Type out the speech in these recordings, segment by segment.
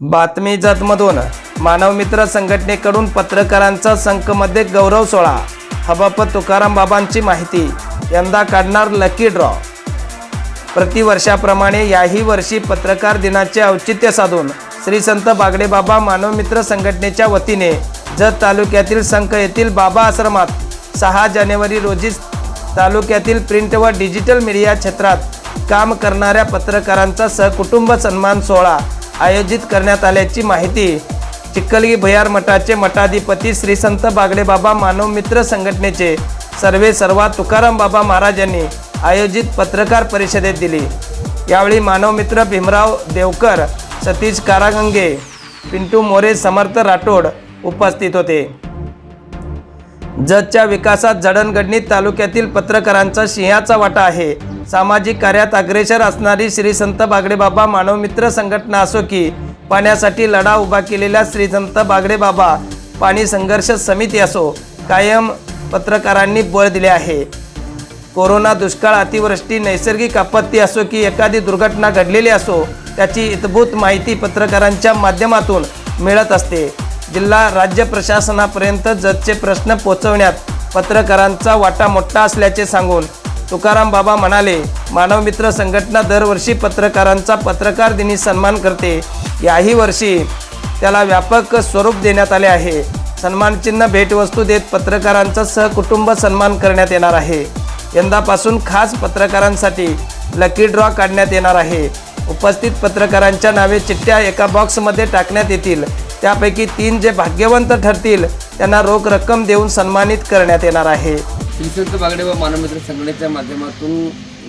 बातमी जतमधून मानवमित्र संघटनेकडून पत्रकारांचा संकमध्ये गौरव सोहळा. हबप तुकाराम बाबांची माहिती. यंदा काढणार लकी ड्रॉ प्रतिवर्षाप्रमाणे याही वर्षी पत्रकार दिनाचे औचित्य साधून श्री संत बागडे बाबा मानवमित्र संघटनेच्या वतीने जत तालुक्यातील संख येथील बाबा आश्रमात सहा जानेवारी रोजी तालुक्यातील प्रिंट व डिजिटल मीडिया क्षेत्रात काम करणाऱ्या पत्रकारांचा सहकुटुंब सन्मान सोहळा आयोजित करण्यात आल्याची माहिती चिक्कलगी भैयार मठाचे मठाधिपती श्री संत बागडेबाबा मानवमित्र संघटनेचे सर्वे सर्वा तुकाराम बाबा महाराज यांनी आयोजित पत्रकार परिषदेत दिली. यावेळी मानवमित्र भीमराव देवकर सतीश कारागंगे पिंटू मोरे समर्थ राठोड उपस्थित होते. जतच्या विकासात जडणघडणी तालुक्यातील पत्रकारांचा सिंहाचा वाटा आहे. सामाजिक कार्यात अग्रेसर असणारी श्री संत बागडे बाबा मानवमित्र संघटना असो की पाण्यासाठी लढा उभा केलेल्या श्री संत बागडे बाबा पाणी संघर्ष समिती असो कायम पत्रकारांनी बळ दिले आहे. कोरोना दुष्काळ अतिवृष्टी नैसर्गिक आपत्ती असो की एखादी दुर्घटना घडलेली असो त्याची इतभूत माहिती पत्रकारांच्या माध्यमातून मिळत असते. जिल्हा राज्य प्रशासनापर्यंत जतचे प्रश्न पोचवण्यात पत्रकारांचा वाटा मोठा असल्याचे सांगून तुकाराम बाबा म्हणाले मानवमित्र संघटना दरवर्षी पत्रकारांचा पत्रकार दिनी सन्मान करते. याही वर्षी त्याला व्यापक स्वरूप देण्यात आले आहे. सन्मानचिन्ह भेटवस्तू देत पत्रकारांचा सहकुटुंब सन्मान करण्यात येणार आहे. यंदापासून खास पत्रकारांसाठी लकी ड्रॉ काढण्यात येणार आहे. उपस्थित पत्रकारांच्या नावे चिठ्ठ्या एका बॉक्समध्ये टाकण्यात येतील. त्यापैकी तीन जे भाग्यवंत ठरतील त्यांना रोख रक्कम देऊन सन्मानित करण्यात येणार आहे. श्रीसंत बागडे व मानवमित्र संघटनेच्या माध्यमातून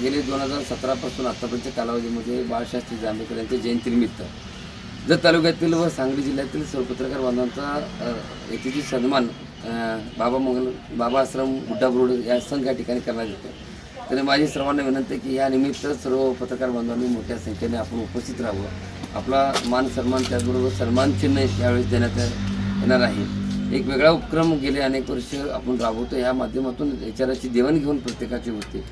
गेले दोन हजार सतरापासून आत्तापर्यंत कालावधीमध्ये बाळशास्त्री जांभेकर यांच्या जयंतीनिमित्त जत तालुक्यातील व सांगली जिल्ह्यातील सर्व पत्रकार बांधवांचा येथेची सन्मान बाबा मंगल बाबा आश्रम गुड्डा रोड या संघ या ठिकाणी करण्यात येतो. तरी माझी सर्वांना विनंती आहे की या निमित्त सर्व पत्रकार बांधवांनी मोठ्या संख्येने आपण उपस्थित राहावं. आपला मान सन्मान त्याचबरोबर सन्मान चिन्ह यावेळेस देण्यात येणार आहे. एक वेगळा उपक्रम गेले अनेक वर्ष आपण राबवतो. या माध्यमातून विचाराची देवाणघेवाण प्रत्येकाची होते.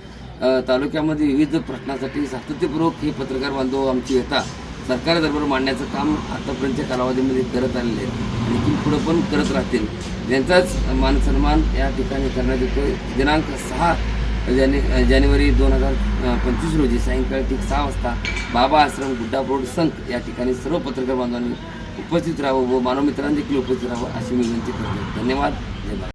तालुक्यामध्ये विविध प्रश्नासाठी सातत्यपूर्वक हे पत्रकार बांधव आमची येता सरकार दरबार मांडण्याचं काम आतापर्यंतच्या कालावधीमध्ये करत आलेले आहेत. आणि पुढं पण करत राहतील. यांचाच मान सन्मान या ठिकाणी करण्यात येतो दिनांक सहा जाने जानेवारी दोन हजार पंचवीस रोजी सायंकाळी ठीक सहा वाजता बाबा आश्रम गुड्डा रोड या ठिकाणी सर्व पत्रकार बांधवांनी उपस्थित राहावं व मानवमित्रांनी देखील उपस्थित राहावं अशी मी विनंती करतो. धन्यवाद. जय